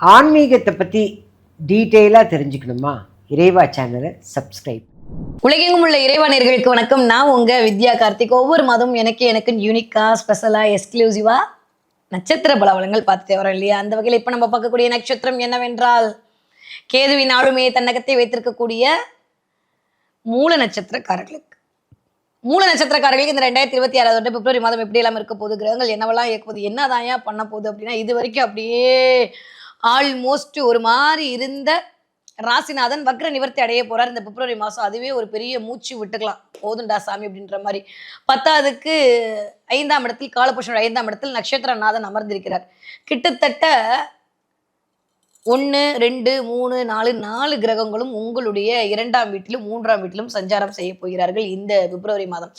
ஆன்மீகத்தை பற்றி டீட்டெயிலாக தெரிஞ்சுக்கணுமா? இறைவா சேனலை சப்ஸ்கிரைப். உலகெங்கும் உள்ள இறைவனர்களுக்கு வணக்கம். நான் உங்கள் வித்யா கார்த்திக். ஒவ்வொரு மாதமும் எனக்கு எனக்கு யூனிக்காக ஸ்பெஷலாக எக்ஸ்க்ளூசிவாக நட்சத்திர பலவலங்கள் பார்த்துட்டே வரோம் இல்லையா? அந்த வகையில் இப்போ நம்ம பார்க்கக்கூடிய நட்சத்திரம் என்னவென்றால் கேதுவின் ஆளுமையை தன்னகத்தை வைத்திருக்கக்கூடிய மூல நட்சத்திரக்காரர்களுக்கு. மூல நட்சத்திரக்காரர்களுக்கு இந்த ரெண்டாயிரத்தி இருபத்தி ஆறாவது வருடம் பிப்ரவரி மாதம் எப்படி எல்லாம் இருக்க போகுது கிரகங்கள் என்னவெல்லாம் இயக்க போகுது என்னதான் ஏன் பண்ண போகுது அப்படின்னா இது வரைக்கும் அப்படியே ஆல்மோஸ்ட் ஒரு மாதிரி இருந்த ராசிநாதன் வக்ர நிவர்த்தி அடைய போறார். இந்த பிப்ரவரி மாதம் அதுவே ஒரு பெரிய மூச்சு விட்டுக்கலாம். போதுண்டா சாமி அப்படின்ற மாதிரி. பத்தாவதுக்கு ஐந்தாம் இடத்தில் காலபுஷன் ஐந்தாம் இடத்தில் நட்சத்திரநாதன் அமர்ந்திருக்கிறார். கிட்டத்தட்ட ஒன்று ரெண்டு மூணு நாலு நாலு கிரகங்களும் உங்களுடைய இரண்டாம் வீட்டிலும் மூன்றாம் வீட்டிலும் சஞ்சாரம் செய்ய போகிறார்கள் இந்த பிப்ரவரி மாதம்.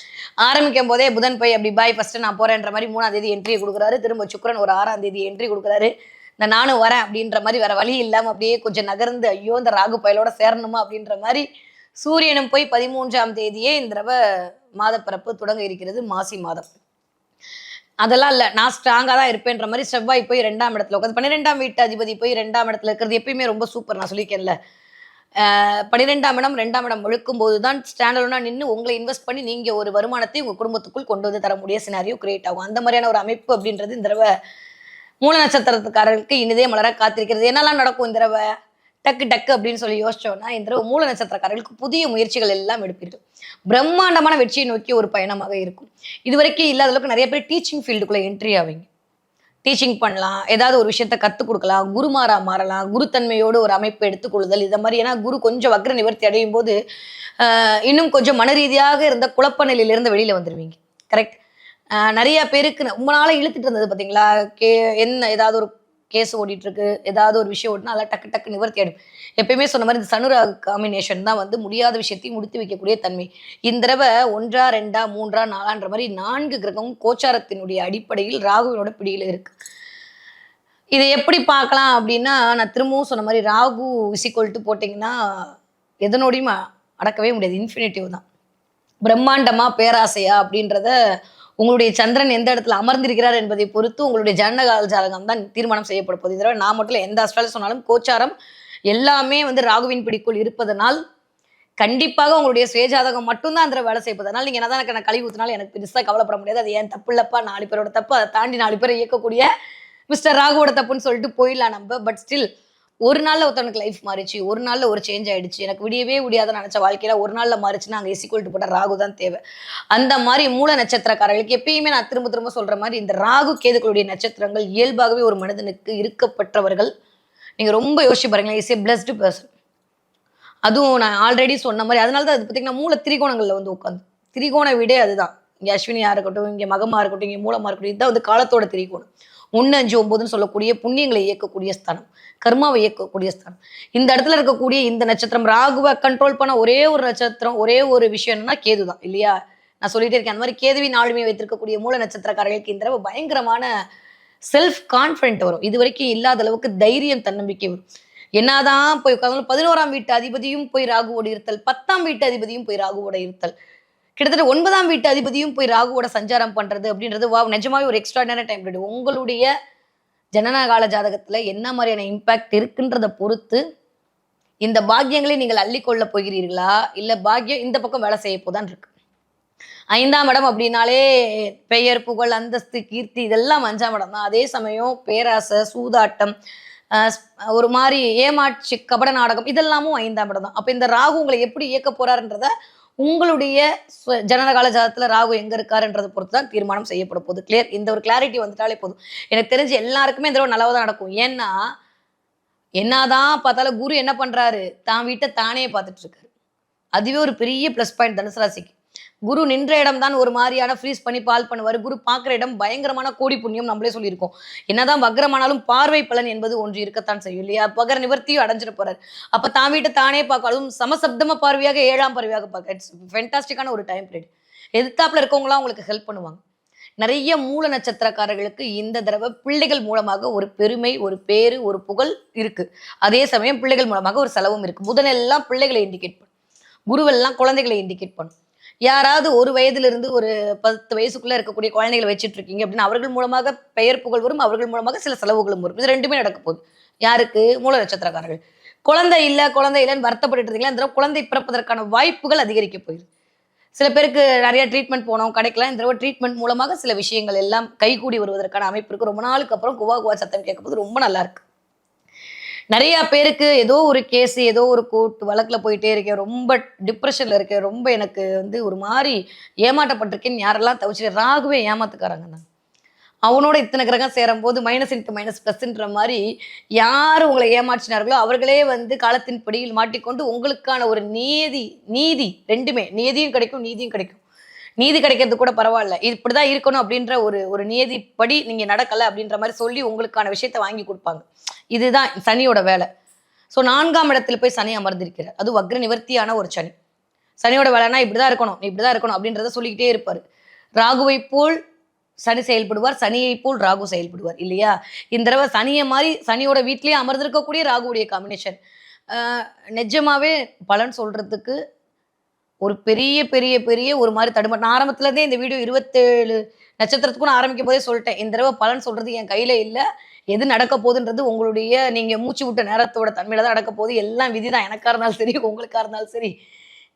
ஆரம்பிக்கும் போதே புதன் போய் அப்படி பாய் ஃபர்ஸ்ட் நான் போறேன்ற மாதிரி மூணாம் தேதி என்ட்ரி கொடுக்குறாரு. திரும்ப சுக்கரன் ஒரு ஆறாம் தேதி என்ட்ரி கொடுக்குறாரு. இந்த நானும் வரேன் அப்படின்ற மாதிரி வேற வழி இல்லாமல் அப்படியே கொஞ்சம் நகர்ந்து ஐயோ இந்த ராகு பயலோட சேரணுமா அப்படின்ற மாதிரி சூரியனும் போய் பதிமூன்றாம் தேதியே இந்த தடவை மாதப்பிறப்பு தொடங்க இருக்கிறது மாசி மாதம். அதெல்லாம் இல்லை. நான் ஸ்ட்ராங்காக தான் இருப்பேன்ற மாதிரி செவ்வாய் போய் ரெண்டாம் இடத்துல உட்காந்து பன்னிரெண்டாம் வீட்டு அதிபதி போய் ரெண்டாம் இடத்துல இருக்கிறது எப்பயுமே ரொம்ப சூப்பர் நான் சொல்லியிருக்கேன்ல. பன்னிரெண்டாம் இடம் ரெண்டாம் இடம் ஒழுக்கும் போது தான் ஸ்டாண்டர்டாக நின்று உங்களை இன்வெஸ்ட் பண்ணி நீங்கள் ஒரு வருமானத்தை உங்கள் குடும்பத்துக்குள் கொண்டு வந்து தர முடிய சினாரியோ கிரியேட் ஆகும். அந்த மாதிரியான ஒரு அமைப்பு அப்படின்றது இந்த தடவை மூல நட்சத்திரத்துக்காரர்களுக்கு இனிதே மலர காத்திருக்கிறது. என்னெல்லாம் நடக்கும் இந்த தடவை? டக்கு டக்கு அப்படின்னு சொல்லி யோசிச்சோன்னா இந்த தடவை மூல நட்சத்திரக்காரர்களுக்கு புதிய முயற்சிகள் எல்லாம் எடுப்பீர்கள். பிரம்மாண்டமான வெற்றியை நோக்கி ஒரு பயணமாக இருக்கும். இது வரைக்கும் இல்லாத அளவுக்கு நிறைய பேர் டீச்சிங் ஃபீல்டுக்குள்ளே என்ட்ரி ஆவீங்க. டீச்சிங் பண்ணலாம். ஏதாவது ஒரு விஷயத்த கற்றுக் கொடுக்கலாம். குருமாரா மாறலாம். குருத்தன்மையோடு ஒரு அமைப்பு எடுத்துக்கொள்ளுதல். இதை மாதிரி ஏன்னா குரு கொஞ்சம் வக்ர நிவர்த்தி அடையும் போது இன்னும் கொஞ்சம் மன ரீதியாக இருந்த குழப்ப நிலையிலிருந்து வெளியில் வந்துடுவீங்க கரெக்ட் நிறைய பேருக்கு ரொம்ப நாளாக இழுத்துட்டு இருந்தது பார்த்தீங்களா கே என்ன ஏதாவது ஒரு கேஸ் ஓடிட்டு இருக்கு ஏதாவது ஒரு விஷயம் ஓடினா அதெல்லாம் டக்கு டக்கு நிவர்த்தி ஆகிடும் எப்பயுமே சொன்ன மாதிரி இந்த சனுரா காம்பினேஷன் தான் வந்து முடியாத விஷயத்தையும் முடித்து வைக்கக்கூடிய தன்மை. இந்த தடவை ஒன்றா ரெண்டா மூன்றா நாலான்ற மாதிரி நான்கு கிரகமும் கோச்சாரத்தினுடைய அடிப்படையில் ராகுவினோட பிடியில் இருக்கு. இதை எப்படி பார்க்கலாம் அப்படின்னா நான் திரும்பவும் சொன்ன மாதிரி ராகு விசிக்கொல்ட்டு போட்டிங்கன்னா எதனோடையும் அடக்கவே முடியாது. இன்ஃபினிட்டிவ் தான். பிரம்மாண்டமா பேராசையா அப்படின்றத உங்களுடைய சந்திரன் எந்த இடத்துல அமர்ந்திருக்கிறார் என்பதை பொறுத்து உங்களுடைய ஜனகால ஜாதகம் தான் தீர்மானம் செய்யப்பட போகுது. இதோட நான் மட்டும் எந்த அஸ்ட்ராலஜி சொன்னாலும் கோச்சாரம் எல்லாமே வந்து ராகுவின் பிடிக்குள் இருப்பதனால் கண்டிப்பாக உங்களுடைய சுயஜாதகம் மட்டும்தான் அந்த வேலை செய்வதனால் நீங்கள் நீங்க என்னதான் எனக்கு நான் ஊத்தினாலும் எனக்கு பெருசா கவலைப்பட முடியாது. அது ஏன் தப்பு இல்லப்பா? நாலு பேரோட தப்பு. அதை தாண்டி நாலு பேரை இயக்கக்கூடிய மிஸ்டர் ராகுவோட தப்புன்னு சொல்லிட்டு போயிடலாம் நம்ம. பட் ஸ்டில் ஒரு நாளில் ஒருத்தவனுக்கு லைஃப் மாறிச்சு ஒரு நாளில் ஒரு சேஞ்ச் ஆயிடுச்சு. எனக்கு விடியவே விடியாத நினைச்ச வாழ்க்கையில் ஒரு நாளில் மாறிச்சுன்னா அங்கே இசிக்குவல்ட்டு போட்ட ராகு தான் தேவை. அந்த மாதிரி மூல நட்சத்திரக்காரர்களுக்கு எப்பயுமே நான் திரும்ப திரும்ப சொல்கிற மாதிரி இந்த ராகு கேதுக்களுடைய நட்சத்திரங்கள் இயல்பாகவே ஒரு மனிதனுக்கு இருக்கப்பட்டவர்கள். நீங்கள் ரொம்ப யோசிச்சு பாருங்களேன் இஸ் ஏ பிளஸ்டு பர்சன் அதுவும் நான் ஆல்ரெடி சொன்ன மாதிரி அதனால தான் அது பார்த்தீங்கன்னா மூல திரிகோணங்களில் வந்து உட்காந்து திரிகோண விடே அதுதான். இங்கே அஸ்வினியாக இருக்கட்டும் இங்கே மகமாக இருக்கட்டும் இங்கே மூலமாக இருக்கட்டும் இதுதான் வந்து காலத்தோட திரிகோணம். ஒன்று அஞ்சு ஒம்பதுன்னு சொல்லக்கூடிய புண்ணியங்களை இயக்கக்கூடிய ஸ்தானம். கர்மாவை இயக்கக்கூடிய ஸ்தானம். இந்த இடத்துல இருக்கக்கூடிய இந்த நட்சத்திரம் ராகுவை கண்ட்ரோல் பண்ண ஒரே ஒரு நட்சத்திரம் ஒரே ஒரு விஷயம் என்னன்னா கேது தான் இல்லையா? நான் சொல்லிட்டே இருக்கேன் அந்த மாதிரி கேதுவின் ஆளுமையை வைத்திருக்கக்கூடிய மூல நட்சத்திரக்காரர்களுக்கு இந்த தடவை பயங்கரமான செல்ஃப் கான்ஃபிடென்ட் வரும். இது வரைக்கும் இல்லாத அளவுக்கு தைரியம் தன்னம்பிக்கை வரும். என்னதான் போய் உட்காந்து பதினோராம் வீட்டு அதிபதியும் போய் ராகுவோடு இருத்தல் பத்தாம் வீட்டு அதிபதியும் போய் ராகுவோட இருத்தல். கிட்டத்தட்ட ஒன்பதாம் வீட்டு அதிபதியும் போய் ராகுவோட சஞ்சாரம் பண்றது அப்படின்றது வா நிஜமாவே ஒரு எக்ஸ்ட்ராடனரி டைம் பீரியட் உங்களுடைய ஜனனகால ஜாதகத்துல என்ன மாதிரியான இம்பாக்ட் இருக்குன்றத பொறுத்து இந்த பாக்கியங்களை நீங்கள் அள்ளிக்கொள்ள போகிறீர்களா? இல்ல பாக்கியம் இந்த பக்கம் வேலை செய்ய போதான் இருக்கு. ஐந்தாம் இடம் அப்படின்னாலே பெயர் புகழ் அந்தஸ்து கீர்த்தி இதெல்லாம் அஞ்சாம் இடம் தான். அதே சமயம் பேராசை சூதாட்டம் ஒரு மாதிரி ஏமாட்சி கபட நாடகம் இதெல்லாமும் ஐந்தாம் இடம் தான். அப்போ இந்த ராகு உங்களை எப்படி இயக்க போறாருன்றத உங்களுடைய ஜனனகால ஜாதத்துல ராகு எங்க இருக்காருன்றதை பொறுத்து தான் தீர்மானம் செய்யப்பட போகுது. கிளியர் இந்த ஒரு கிளாரிட்டி வந்துட்டாலே போதும். எனக்கு தெரிஞ்சு எல்லாருக்குமே இந்த தடவை நல்லதாக தான் நடக்கும். ஏன்னா என்னதான் பார்த்தாலும் குரு என்ன பண்றாரு? தான் வீட்டை தானே பார்த்துட்டு இருக்காரு. அதுவே ஒரு பெரிய ப்ளஸ் பாயிண்ட் தனுசு ராசிக்கு. குரு நின்ற இடம் தான் ஒரு மாதிரியான ஃப்ரீஸ் பண்ணி பால் பண்ணுவார். குரு பார்க்குற இடம் பயங்கரமான கோடி புண்ணியம் நம்மளே சொல்லியிருக்கோம். என்னதான் வக்ரமானாலும் பார்வை பலன் என்பது ஒன்று இருக்கத்தான் செய்யும் இல்லையா? பகர நிவர்த்தியும் அடைஞ்சிட போறாரு. அப்போ தான் வீட்டை தானே பார்க்க அதுவும் சமசப்தம பார்வையாக ஏழாம் பார்வையாக பார்க்க. இட்ஸ் ஃபென்டாஸ்டிக்கான ஒரு டைம் பீரியட் எதிர்த்தாப்புல இருக்கவங்களாம் உங்களுக்கு ஹெல்ப் பண்ணுவாங்க. நிறைய மூல நட்சத்திரக்காரர்களுக்கு இந்த தடவை பிள்ளைகள் மூலமாக ஒரு பெருமை ஒரு பேரு ஒரு புகழ் இருக்கு. அதே சமயம் பிள்ளைகள் மூலமாக ஒரு செலவும் இருக்கு. புதனெல்லாம் பிள்ளைகளை இண்டிகேட் பண்ணும். குருவெல்லாம் குழந்தைகளை இண்டிகேட் பண்ணும். யாராவது ஒரு வயதிலிருந்து ஒரு பத்து வயசுக்குள்ள இருக்கக்கூடிய குழந்தைகளை வச்சுட்டு இருக்கீங்க அப்படின்னா அவர்கள் மூலமாக பெயர் புகழ் வரும் அவர்கள் மூலமாக சில செலவுகளும் வரும். இது ரெண்டுமே நடக்க போகுது. யாருக்கு? மூல நட்சத்திரக்காரர்கள். குழந்தை இல்லை குழந்தை இல்லைன்னு வருத்தப்பட்டு இருக்கீங்களா இந்த தடவை குழந்தை பிறப்பதற்கான வாய்ப்புகள் அதிகரிக்க போயிடுது சில பேருக்கு நிறைய ட்ரீட்மெண்ட் போனோம் கிடைக்கலாம் இந்த தடவை ட்ரீட்மெண்ட் மூலமாக சில விஷயங்கள் எல்லாம் கைகூடி வருவதற்கான அமைப்பு இருக்கு. ரொம்ப நாளுக்கு அப்புறம் குவா குவா சத்தம் கேட்கும்போது ரொம்ப நல்லா இருக்கு. நிறைய பேருக்கு ஏதோ ஒரு கேஸ் ஏதோ ஒரு கோர்ட் வழக்கில் போயிட்டே இருக்கேன். ரொம்ப டிப்ரெஷன்ல இருக்கேன். ரொம்ப எனக்கு வந்து ஒரு மாதிரி ஏமாட்டப்பட்டிருக்கேன்னு யாரெல்லாம் தவிச்சு ராகுவே ஏமாத்துக்காரங்க தான். அவனோட இத்தனை கிரகம் சேரும் போது மைனஸ் இன்ட்டு மைனஸ் ப்ளஸ்ன்ற மாதிரி யார் உங்களை ஏமாற்றினார்களோ அவர்களே வந்து காலத்தின் படியில் மாட்டிக்கொண்டு உங்களுக்கான ஒரு நீதி நீதி ரெண்டுமே. நீதியும் கிடைக்கும் நீதியும் கிடைக்கும். நீதி கிடைக்கிறது கூட பரவாயில்ல. இப்படிதான் இருக்கணும் அப்படின்ற ஒரு ஒரு நியதிப்படி நீங்க நடக்கல அப்படின்ற மாதிரி சொல்லி உங்களுக்கான விஷயத்தை வாங்கி கொடுப்பாங்க. இதுதான் சனியோட வேலை. ஸோ நான்காம் இடத்துல போய் சனி அமர்ந்திருக்கிறார். அது வக்ர நிவர்த்தியான ஒரு சனி. சனியோட வேலைனா இப்படிதான் இருக்கணும் இப்படிதான் இருக்கணும் அப்படின்றத சொல்லிக்கிட்டே இருப்பாரு. ராகுவை போல் சனி செயல்படுவார் சனியை போல் ராகு செயல்படுவார் இல்லையா? இந்த தடவை சனியை மாதிரி சனியோட வீட்லயே அமர்ந்திருக்கக்கூடிய ராகுவுடைய காம்பினேஷன் நிஜமாவே பலன் சொல்றதுக்கு ஒரு பெரிய பெரிய பெரிய ஒரு மாதிரி தடுமா நான் ஆரம்பத்துலேருந்தே இந்த வீடியோ இருபத்தேழு நட்சத்திரத்துக்கும் நான் ஆரம்பிக்கும் போதே சொல்லிட்டேன். இந்த தடவை பலன் சொல்றது என் கையில இல்லை. எது நடக்க போகுதுன்றது உங்களுடைய நீங்க மூச்சு விட்ட நேரத்தோட தன்மையில தான் நடக்க போகுது. எல்லாம் விதி தான். எனக்கா இருந்தாலும் சரி உங்களுக்கா இருந்தாலும் சரி.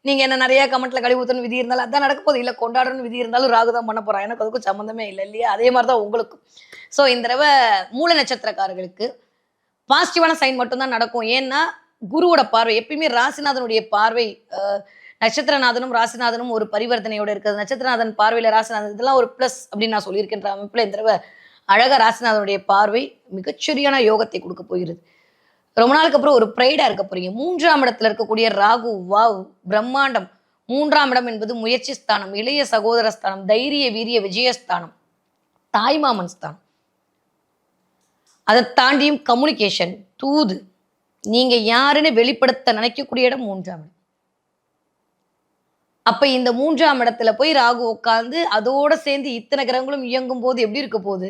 நீங்க என்ன நிறைய கமெண்ட்ல கழிவு ஊத்தணும் விதி இருந்தாலும் அதான் நடக்க போகுது. இல்லை கொண்டாடணும் விதி இருந்தாலும் ராகு தான் பண்ண போறான் எனக்கு அதுக்கும் சம்மந்தமே இல்லை இல்லையா? அதே மாதிரி தான் உங்களுக்கும். ஸோ இந்த தடவை மூல நட்சத்திரக்காரர்களுக்கு பாசிட்டிவான சைன் மட்டும்தான் நடக்கும். ஏன்னா குருவோட பார்வை எப்பயுமே ராசிநாதனுடைய பார்வை நட்சத்திரநாதனும் ராசிநாதனும் ஒரு பரிவர்த்தனையோட இருக்கிறது. நட்சத்திரநாதன் பார்வையில் ராசிநாதன் இதெல்லாம் ஒரு ப்ளஸ் அப்படின்னு நான் சொல்லியிருக்கின்ற அமைப்புல இந்த தடவை அழகா ராசிநாதனுடைய பார்வை மிகச்சரியான யோகத்தை கொடுக்க போகிறது. ரொம்ப நாளுக்கு அப்புறம் ஒரு ப்ரைடாக இருக்க போறீங்க. மூன்றாம் இடத்துல இருக்கக்கூடிய ராகு வாவ் பிரம்மாண்டம். மூன்றாம் இடம் என்பது முயற்சி ஸ்தானம் இளைய சகோதர ஸ்தானம் தைரிய வீரிய விஜயஸ்தானம் தாய்மாமன் ஸ்தானம். அதை தாண்டியும் கம்யூனிகேஷன் தூது. நீங்க யாருன்னு வெளிப்படுத்த நினைக்கக்கூடிய இடம் மூன்றாம் இடம். அப்ப இந்த மூன்றாம் இடத்துல போய் ராகு உட்காந்து அதோட சேர்ந்து இத்தனை கிரகங்களும் இயங்கும் போது எப்படி இருக்க போகுது?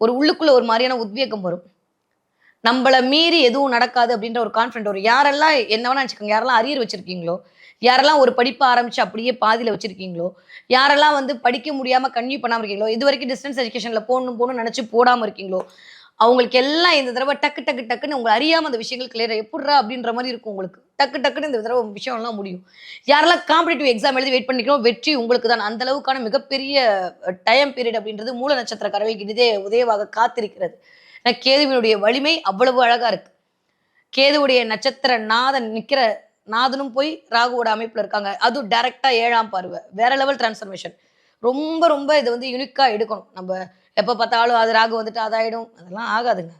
ஒரு உள்ளுக்குள்ள ஒரு மாதிரியான உத்வேகம் வரும். நம்மளை மீறி எதுவும் நடக்காது அப்படின்ற ஒரு கான்ஃபிடென்ட் வரும். யாரெல்லாம் என்ன வேணா வச்சுக்கோங்க யாரெல்லாம் அரியர் வச்சிருக்கீங்களோ யாரெல்லாம் ஒரு படிப்பை ஆரம்பிச்சு அப்படியே பாதியில் வச்சிருக்கீங்களோ யாரெல்லாம் வந்து படிக்க முடியாம கன்யூ பண்ணாம இருக்கீங்களோ இது வரைக்கும் டிஸ்டன்ஸ் எஜுகேஷன்ல போகணும் போகணும்னு நினைச்சு போடாம இருக்கீங்களோ அவங்களுக்கு எல்லாம் இந்த தடவை டக்கு டக்கு டக்குன்னு உங்களை அறியாம அந்த விஷயங்கள் கிளியர் எப்படிரா அப்படின்ற மாதிரி இருக்கும் உங்களுக்கு. டக்கு டக்குன்னு இந்த தடவை விஷயம்லாம் முடியும். யாரெல்லாம் காம்படிட்டிவ் எக்ஸாம் எழுதி வெயிட் பண்ணிக்கிறோம் வெற்றி உங்களுக்கு தான். அந்த அளவுக்கான மிகப்பெரிய டைம் பீரியட் அப்படின்றது மூல நட்சத்திரக்காரர்களுக்கு இதே உதயவாக காத்திருக்கிறது. ஏன்னா கேதுவினுடைய வலிமை அவ்வளவு அழகா இருக்கு. கேதுவுடைய நட்சத்திர நாதன் நிக்கிற நாதனும் போய் ராகுவோட அமைப்புல இருக்காங்க. அதுவும் டைரக்டா ஏழாம் பார்வை. வேற லெவல் டிரான்ஸ்ஃபர்மேஷன் ரொம்ப ரொம்ப இதை வந்து யூனிக்கா எடுக்கணும். நம்ம எப்போ பார்த்தாலும் அது ராகு வந்துட்டு அதாயிடும். அதெல்லாம் ஆகாதுங்க.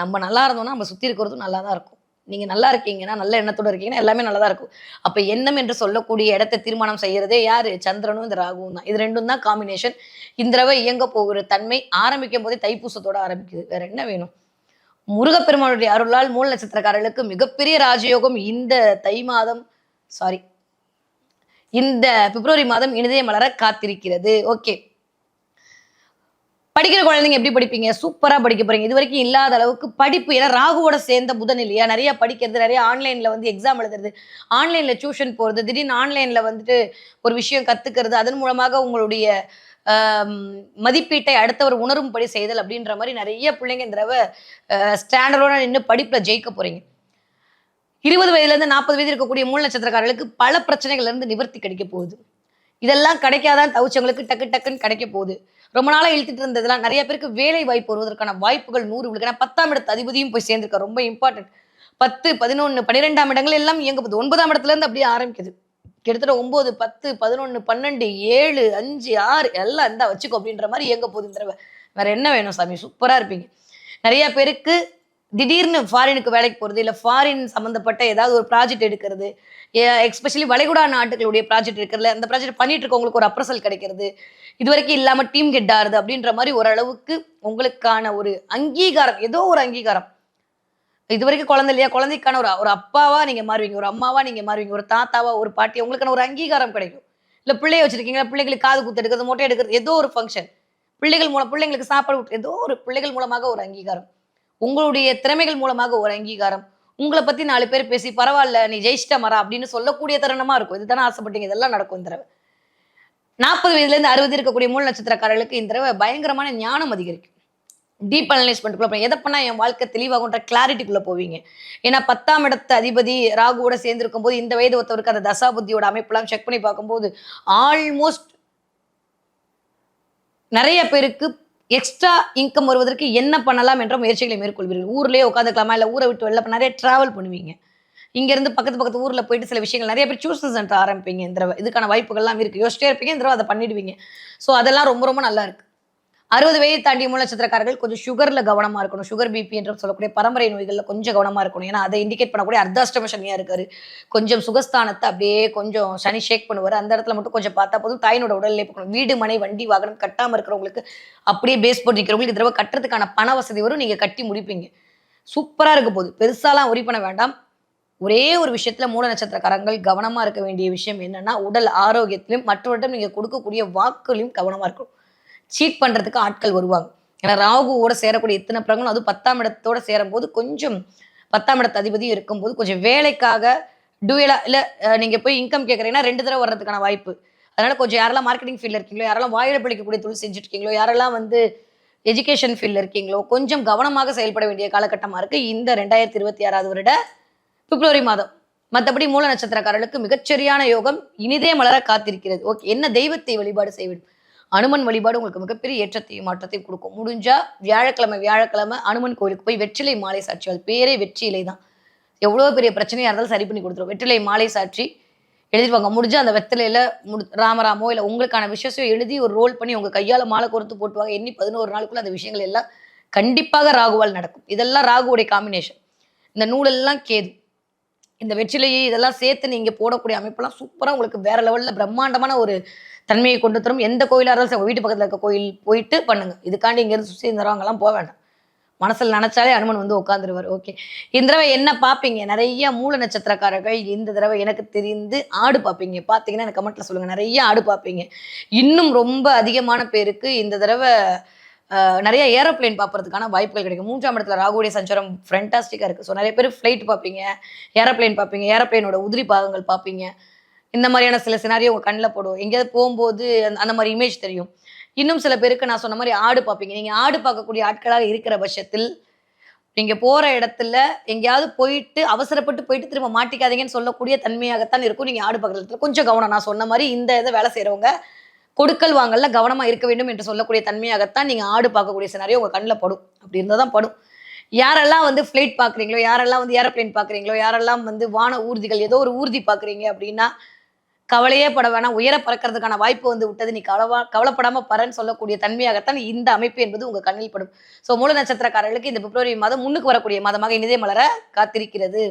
நம்ம நல்லா இருந்தோம்னா நம்ம சுற்றி இருக்கிறதும் நல்லா தான் இருக்கும். நீங்கள் நல்லா இருக்கீங்கன்னா நல்ல எண்ணத்தோட இருக்கீங்கன்னா எல்லாமே நல்லா தான் இருக்கும். அப்போ எண்ணம் என்று சொல்லக்கூடிய இடத்தை தீர்மானம் செய்கிறதே யார்? சந்திரனும் இந்த ராகுவும் தான். இது ரெண்டும் தான் காம்பினேஷன் இந்திரவை இயங்க போகிற தன்மை ஆரம்பிக்கும் போதே தைப்பூசத்தோட ஆரம்பிக்குது. வேற என்ன வேணும்? முருகப்பெருமானுடைய அருளால் மூல நட்சத்திரக்காரர்களுக்கு மிகப்பெரிய ராஜயோகம் இந்த தை மாதம் சாரி இந்த பிப்ரவரி மாதம் இனிதே மலர காத்திருக்கிறது. ஓகே படிக்கிற குழந்தைங்க எப்படி படிப்பீங்க? சூப்பராக படிக்க போறீங்க. இது வரைக்கும் இல்லாத அளவுக்கு படிப்பு ஏன்னா ராகுவோட சேர்ந்த புதன் இல்லையா? நிறைய படிக்கிறது நிறைய ஆன்லைன்ல வந்து எக்ஸாம் எழுதுறது ஆன்லைன்ல டியூஷன் போறது திடீர்னு ஆன்லைன்ல வந்துட்டு ஒரு விஷயம் கத்துக்கிறது அதன் மூலமாக உங்களுடைய மதிப்பீட்டை அடுத்தவர் உணரும்படி செய்தல் அப்படின்ற மாதிரி நிறைய பிள்ளைங்க இந்த தடவை ஸ்டாண்டர்டோட நின்று படிப்புல ஜெயிக்க போறீங்க. இருபது வயதுலேருந்து நாற்பது வயது இருக்கக்கூடிய மூல நட்சத்திரக்காரர்களுக்கு பல பிரச்சனைகள்லேருந்து நிவர்த்தி கிடைக்க போகுது. இதெல்லாம் கிடைக்காதான் தவிச்சவங்களுக்கு டக்கு டக்குன்னு கிடைக்க போகுது. ரொம்ப நாளாக இழுத்துட்டு இருந்ததெல்லாம் நிறைய பேருக்கு வேலை வாய்ப்பு வருவதற்கான வாய்ப்புகள் நூறு விழுக்கு. ஏன்னா பத்தாம் இடத்து அதிபதியும் போய் சேர்ந்திருக்க ரொம்ப இம்பார்ட்டன்ட் பத்து பதினொன்று பன்னிரெண்டாம் இடங்கள் எல்லாம் இயங்க போகுது ஒன்பதாம் இடத்துல இருந்து அப்படியே ஆரம்பிக்குது. கிட்டத்தட்ட ஒம்பது பத்து பதினொன்று பன்னெண்டு ஏழு அஞ்சு ஆறு எல்லாம் இருந்தால் வச்சுக்கோ அப்படின்ற மாதிரி இயங்க போகுது இந்த தடவை. வேற என்ன வேணும் சாமி? சூப்பராக இருப்பீங்க. நிறைய பேருக்கு திடீர்னு ஃபாரினுக்கு வேலைக்கு போகிறது இல்லை ஃபாரின் சம்மந்தப்பட்ட ஏதாவது ஒரு ப்ராஜெக்ட் எடுக்கிறது எஸ்பெஷலி வளைகுடா நாட்டுகளுடைய ப்ராஜெக்ட் இருக்கிறதுல அந்த ப்ராஜெக்ட் பண்ணிட்டு இருக்கவங்களுக்கு ஒரு அப்ரசல் கிடைக்கிறது இது வரைக்கும் இல்லாமல் டீம் ஹெட் அப்படின்ற மாதிரி ஓரளவுக்கு உங்களுக்கான ஒரு அங்கீகாரம் ஏதோ ஒரு அங்கீகாரம். இது வரைக்கும் குழந்தை இல்லையா? குழந்தைக்கான ஒரு ஒரு அப்பாவா நீங்கள் மாறுவீங்க ஒரு அம்மாவா நீங்கள் மாறுவீங்க ஒரு தாத்தாவா ஒரு பாட்டி உங்களுக்கான ஒரு அங்கீகாரம் கிடைக்கும். இல்லை பிள்ளைய வச்சிருக்கீங்க பிள்ளைகளுக்கு காது குத்து எடுக்கிறது மொட்டை எடுக்கிறது ஏதோ ஒரு ஃபங்க்ஷன் பிள்ளைகள் மூலம் பிள்ளைங்களுக்கு சாப்பாடு ஏதோ ஒரு பிள்ளைகள் மூலமாக ஒரு அங்கீகாரம். உங்களுடைய திறமைகள் மூலமாக ஒரு அங்கீகாரம். உங்களை பத்தி நாலு பேர் பேசி பரவாயில்ல நீ ஜெயிச்சிட்ட மரா அப்படின்னு சொல்லக்கூடிய தருணமா இருக்கும். இதுதானே ஆசைப்பட்டீங்க? இதெல்லாம் நடக்கும் இந்த தடவை. நாற்பது வயதுல இருந்து அறுபது இருக்கக்கூடிய மூல நட்சத்திரக்காரர்களுக்கு இந்த தடவை பயங்கரமான ஞானம் அதிகரிக்கும். டீப் அனலைஸ்மெண்ட்டுக்குள்ள போய் எதை பண்ணா என் வாழ்க்கை தெளிவாகுன்ற கிளாரிட்டிக்குள்ள போவீங்க. ஏன்னா பத்தாம் இடத்து அதிபதி ராகுவோட சேர்ந்திருக்கும் போது இந்த வயது ஒருத்தவருக்கு அந்த தசா புத்தியோட அமைப்பெல்லாம் செக் பண்ணி பார்க்கும்போது ஆல்மோஸ்ட் நிறைய பேருக்கு எக்ஸ்ட்ரா இன்கம் வருவதற்கு என்ன பண்ணலாம் என்ற முயற்சிகளை மேற்கொள்வீர்கள். ஊர்லயே உட்காந்துக்கலாமா? இல்லை ஊரை விட்டு வெளில போய் நிறைய டிராவல் பண்ணுவீங்க. இங்கேருந்து பக்கத்து பக்கத்து ஊரில் போயிட்டு சில விஷயங்கள் நிறைய பேர் டியூஷன் சென்டர் ஆரம்பிப்பீங்க. இந்த இதுக்கான வாய்ப்புகள்லாம் இருக்குது யோசிச்சே இருப்பீங்க. இந்த அதை பண்ணிடுவீங்க. ஸோ அதெல்லாம் ரொம்ப ரொம்ப நல்லா இருக்கு. அறுபது வயது தாண்டி மூல நட்சத்திரக்காரர்கள் கொஞ்சம் சுகர்ல கவனமா இருக்கணும். சுகர் பிபி என்று சொல்லக்கூடிய பரம்பரை நோய்கள்ல கொஞ்சம் கவனமா இருக்கணும். ஏன்னா அதை இண்டிகேட் பண்ணக்கூடிய அர்த்தாஷ்டம சனியா இருக்காரு. கொஞ்சம் சுகஸ்தானத்தை அப்படியே கொஞ்சம் சனி ஷேக் பண்ணுவார். அந்த இடத்துல மட்டும் கொஞ்சம் பார்த்தா போதும். தாயினோட உடல்நிலை பார்க்கணும். வீடு மனை வண்டி வாகனம் கட்டாம இருக்கிறவங்களுக்கு அப்படியே பேஸ் போட்டு நிற்கிறவங்களுக்கு தடவை கட்டுறதுக்கான பண வசதி வரும். நீங்க கட்டி முடிப்பீங்க. சூப்பரா இருக்க போகுது. பெருசாலாம் ஒரி பண்ண வேண்டாம். ஒரே ஒரு விஷயத்துல மூல நட்சத்திரக்காரங்கள் கவனமா இருக்க வேண்டிய விஷயம் என்னன்னா உடல் ஆரோக்கியத்திலும் மற்றவரிடம் நீங்க கொடுக்கக்கூடிய வாக்குலையும் கவனமா இருக்கணும். சீட் பண்றதுக்கு ஆட்கள் வருவாங்க. ஏன்னா ராகுவோட சேரக்கூடிய இத்தனை பிரகங்களும் அதுவும் பத்தாம் இடத்தோட சேரும்போது கொஞ்சம் பத்தாம் இடத்து அதிபதியும் இருக்கும்போது கொஞ்சம் வேலைக்காக டூயலா இல்ல நீங்கள் நீங்க போய் இன்கம் கேட்குறீங்கன்னா ரெண்டு தடவை வர்றதுக்கான வாய்ப்பு. அதனால கொஞ்சம் யாரெல்லாம் மார்க்கெட்டிங் ஃபீல்ட்ல இருக்கீங்களோ யாரெல்லாம் வாயில பிழைக்கக்கூடிய தொழில் செஞ்சுட்டு இருக்கீங்களோ யாரெல்லாம் வந்து எஜுகேஷன் ஃபீல்ட்ல இருக்கீங்களோ கொஞ்சம் கவனமாக செயல்பட வேண்டிய காலகட்டமா இருக்கு. இந்த ரெண்டாயிரத்தி இருபத்தி ஆறாவது வருட பிப்ரவரி மாதம். மற்றபடி மூல நட்சத்திரக்காரர்களுக்கு மிகச்சரியான யோகம் இனிதே மலர காத்திருக்கிறது. ஓகே என்ன தெய்வத்தை வழிபாடு செய்ய வேண்டும்? அனுமன் வழிபாடு உங்களுக்கு மிகப்பெரிய ஏற்றத்தையும் மாற்றத்தையும் கொடுக்கும். முடிஞ்சா வியாழக்கிழமை வியாழக்கிழமை அனுமன் கோயிலுக்கு போய் வெற்றிலை மாலை சாட்சி அது பேரே வெற்றி இலை தான். எவ்வளோ பெரிய பிரச்சனையாக இருந்தாலும் சரி பண்ணி கொடுத்துரும். வெற்றிலை மாலை சாட்சி எழுதிருவாங்க முடிஞ்சா அந்த வெத்தலையில முடி ராமராமோ இல்லை உங்களுக்கான விஷயத்தையும் எழுதி ஒரு ரோல் பண்ணி உங்கள் கையால் மாலை கொடுத்து போட்டுவாங்க. எண்ணி பதினோரு நாளுக்குள்ள அந்த விஷயங்கள் எல்லாம் கண்டிப்பாக ராகுவால் நடக்கும். இதெல்லாம் ராகுவுடைய காம்பினேஷன் இந்த நூலெல்லாம் கேது. இந்த வெற்றிலையை இதெல்லாம் சேர்த்து நீங்க போடக்கூடிய அமைப்பெல்லாம் சூப்பரா உங்களுக்கு வேற லெவல்ல பிரம்மாண்டமான ஒரு தன்மையை கொண்டு தரும். எந்த கோயிலா இருந்தாலும் சரி, உங்க வீட்டு பக்கத்துல இருக்க கோயில் போயிட்டு பண்ணுங்க. இதுக்காண்டி இங்க இருந்து சுற்றி இருந்தவங்கலாம் போக வேண்டாம். மனசுல நினைச்சாலே அனுமன் வந்து உட்காந்துருவார் ஓகே. இந்த தடவை என்ன பார்ப்பீங்க நிறைய மூல நட்சத்திரக்காரர்கள் இந்த தடவை எனக்கு தெரிந்து ஆடு பார்ப்பீங்க பார்த்தீங்கன்னா எனக்கு கமெண்ட்ல சொல்லுங்க. நிறைய ஆடு பார்ப்பீங்க இன்னும் ரொம்ப அதிகமான பேருக்கு இந்த தடவை நிறைய ஏரோப்ளேன் பார்ப்பறதுக்கான வாய்ப்புகள் கிடைக்கும். மூன்றாம் இடத்துல ராகுடைய சஞ்சாரம் ஃபென்டாஸ்டிக்காக இருக்குது ஸோ நிறைய பேர் ஃப்ளைட் பார்ப்பீங்க ஏரோப்ளேன் பார்ப்பீங்க ஏரோப்ளைனோட உதிரி பாகங்கள் பார்ப்பீங்க இந்த மாதிரியான சில சினாரியோ உங்கள் கண்ணில் போடும். எங்கேயாவது போகும்போது அந்த- அந்த மாதிரி இமேஜ் தெரியும். இன்னும் சில பேருக்கு நான் சொன்ன மாதிரி ஆடு பார்ப்பீங்க நீங்கள் ஆடு பார்க்கக்கூடிய ஆட்களாக இருக்கிற பட்சத்தில் நீங்கள் போகிற இடத்துல எங்கேயாவது போயிட்டு அவசரப்பட்டு போயிட்டு திரும்ப மாட்டிக்காதீங்கன்னு சொல்லக்கூடிய தன்மையாகத்தான் இருக்கும். நீங்கள் ஆடு பார்க்குற இடத்துல. கொஞ்சம் கவனம். நான் சொன்ன மாதிரி இந்த இதை வேலை செய்கிறவங்க கொடுக்கல் வாங்கல கவனமா இருக்க வேண்டும் என்று சொல்லக்கூடிய தன்மையாகத்தான் நீங்க ஆடு பார்க்கக்கூடிய சினாரியோ உங்க கண்ணில் படும். அப்படி இருந்தால் தான் படும். யாரெல்லாம் வந்து ஃப்ளைட் பார்க்குறீங்களோ யாரெல்லாம் வந்து ஏரோப்ளேன் பார்க்குறீங்களோ யாரெல்லாம் வந்து வான ஊர்திகள் ஏதோ ஒரு ஊர்தி பார்க்குறீங்க அப்படின்னா கவலையே பட வேணாம். உயர பறக்கிறதுக்கான வாய்ப்பு வந்து விட்டது. நீ கவலவா கவலைப்படாம பறன்னு சொல்லக்கூடிய தன்மையாகத்தான் இந்த அமைப்பு என்பது உங்க கண்ணில் படும். ஸோ மூல நட்சத்திரக்காரர்களுக்கு இந்த பிப்ரவரி மாதம் முன்னுக்கு வரக்கூடிய மாதமாக இனிதே மலர காத்திருக்கிறது.